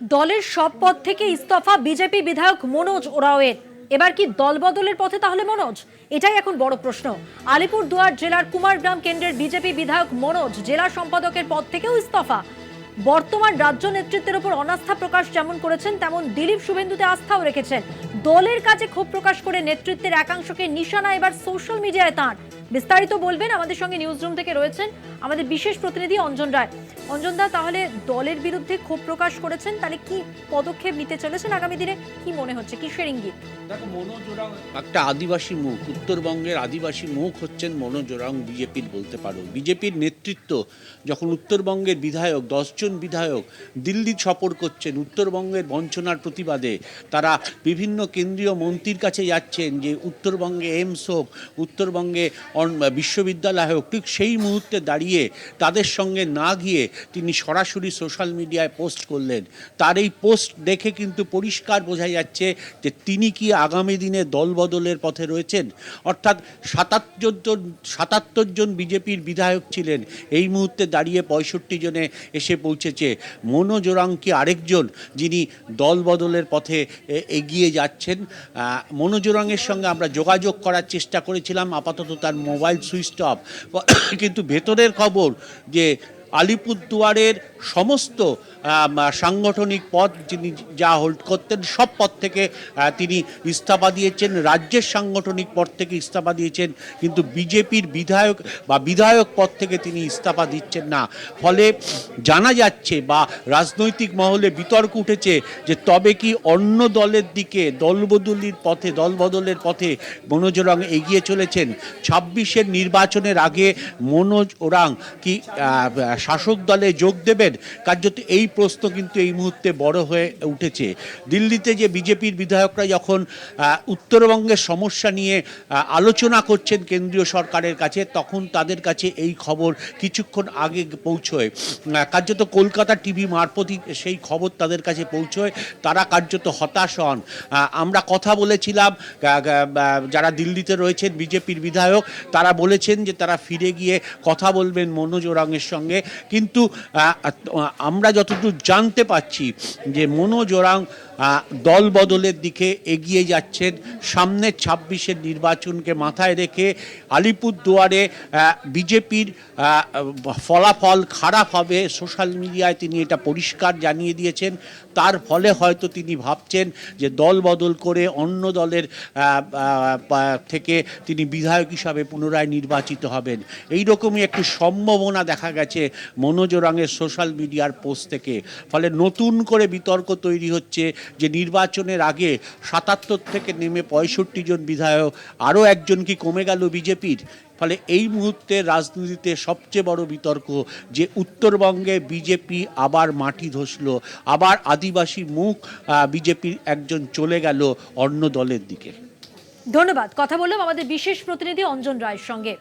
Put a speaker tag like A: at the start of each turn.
A: দলের সব পদ থেকে ইস্তফা বিজেপি বিধায়ক মনোজ ওরাওয়ের। এবার কি দল বদলের পথে তাহলে মনোজ? এটাই এখন বড় প্রশ্ন। আলিপুরদুয়ার জেলার কুমারগ্রাম কেন্দ্রের বিজেপি বিধায়ক মনোজ জেলা সম্পাদকের পদ থেকেও ইস্তফা। বর্তমান রাজ্য নেতৃত্বের উপর অনাস্থা প্রকাশ যেমন করেছেন, তেমন দিলীপ শুভেন্দুতে আস্থাও রেখেছেন। দলের কাছে ক্ষোভ প্রকাশ করে নেতৃত্বের একাংশকে নিশানা এবার সোশ্যাল মিডিয়ায় তাঁর। বিস্তারিত বলবেন আমাদের সঙ্গে নিউজ রুম থেকে রয়েছেন আমাদের বিশেষ প্রতিনিধি অঞ্জন রায়। অঞ্জন দা তাহলে দলের বিরুদ্ধে ক্ষোভ প্রকাশ করেছেন তাহলে কি পদক্ষেপ নিতে চলেছেন আগামী দিনে? কি মনে হচ্ছে? কিসের ইঙ্গিত?
B: দেখো মনোজ ওরাং একটা আদিবাসী মুখ উত্তরবঙ্গের আদিবাসী মুখ হচ্ছেন মনোজ ওরাং বিজেপির বলতে পারো। বিজেপির নেতৃত্ব যখন উত্তরবঙ্গের বিধায়ক দশজন বিধায়ক দিল্লি সফর করছেন উত্তরবঙ্গের বঞ্চনার প্রতিবাদে তারা বিভিন্ন কেন্দ্রীয় মন্ত্রীর কাছে যাচ্ছেন যে উত্তরবঙ্গে এইমস হোক উত্তরবঙ্গে বিশ্ববিদ্যালয় হোক ঠিক সেই মুহূর্তে দাঁড়িয়ে তাদের সঙ্গে না গিয়ে তিনি সরাসরি সোশ্যাল মিডিয়ায় পোস্ট করলেন। তার এই পোস্ট দেখে কিন্তু পরিষ্কার বোঝা যাচ্ছে যে তিনি কি আগামী দিনে দলবদলের পথে রয়েছেন। অর্থাৎ সাতাত্তর জন সাতাত্তর জন বিজেপির বিধায়ক ছিলেন। এই মুহূর্তে দাঁড়িয়ে পঁয়ষট্টি জনে এসে পৌঁছেছে। মনোজ ওরাং কি আরেকজন যিনি দলবদলের পথে এগিয়ে যাচ্ছেন। আহ, মনোজ ওরাংয়ের সঙ্গে আমরা যোগাযোগ করার চেষ্টা করেছিলাম। আপাতত তার মোবাইল সুইচ অফ কিন্তু ভেতরের খবর যে আলিপুরদুয়ারের সমস্ত সাংগঠনিক পদ যিনি যা হোল্ড করতেন, সব পদ থেকে তিনি ইস্তফা দিয়েছেন। রাজ্যের সাংগঠনিক পদ থেকে ইস্তফা দিয়েছেন, কিন্তু বিজেপির বিধায়ক বা বিধায়ক পদ থেকে তিনি ইস্তফা দিচ্ছেন না। ফলে জানা যাচ্ছে বা রাজনৈতিক মহলে বিতর্ক উঠেছে যে তবে কি অন্য দলের দিকে দলবদলির পথে, দলবদলের পথে মনোজ ওরাং এগিয়ে চলেছেন? ছাব্বিশের নির্বাচনের আগে মনোজ ওরাং কি শাসক দলে যোগ দেবেন, কার্যত এই প্রশ্ন কিন্তু এই মুহূর্তে বড় হয়ে উঠেছে। দিল্লিতে যে বিজেপির বিধায়করা যখন উত্তরবঙ্গের সমস্যা নিয়ে আলোচনা করছেন কেন্দ্রীয় সরকারের কাছে, তখন তাদের কাছে এই খবর কিছুক্ষণ আগে পৌঁছয়। কার্যত কলকাতা টিভি মারফতই সেই খবর তাদের কাছে পৌঁছয়, তারা কার্যত হতাশ হন। আমরা কথা বলেছিলাম যারা দিল্লিতে রয়েছেন বিজেপির বিধায়ক, তারা বলেছেন যে তারা ফিরে গিয়ে কথা বলবেন মনোজ ওরাংয়ের সঙ্গে। কিন্তু আমরা যতটুকু জানতে পাচ্ছি যে মনোজ ওরাং আহ, দল বদলের দিকে এগিয়ে যাচ্ছেন। সামনের ছাব্বিশের নির্বাচনকে মাথায় রেখে আলিপুরদুয়ারে বিজেপির ফলাফল খারাপ হবে। সোশ্যাল মিডিয়ায় তিনি এটা পরিষ্কার জানিয়ে দিয়েছেন। তার ফলে হয়তো তিনি ভাবছেন যে দল বদল করে অন্য দলের থেকে তিনি বিধায়ক হিসাবে পুনরায় নির্বাচিত হবেন। এই রকমই একটি সম্ভাবনা দেখা গেছে মনোজ রাঙের সোশ্যাল মিডিয়ার পোস্ট থেকে। ফলে নতুন করে বিতর্ক তৈরি হচ্ছে যে নির্বাচনের আগে সাতাত্তর থেকে নেমে পঁয়ষট্টি জন বিধায়ক, আরও একজন কি কমে গেল বিজেপির? ফলে এই মুহূর্তে রাজনীতিতে সবচেয়ে বড় বিতর্ক যে উত্তরবঙ্গে বিজেপি আবার মাটি ধসল, আবার আদিবাসী মুখ বিজেপির একজন চলে গেল অন্য দলের দিকে।
A: ধন্যবাদ। কথা বললাম আমাদের বিশেষ প্রতিনিধি অঞ্জন রায়ের সঙ্গে।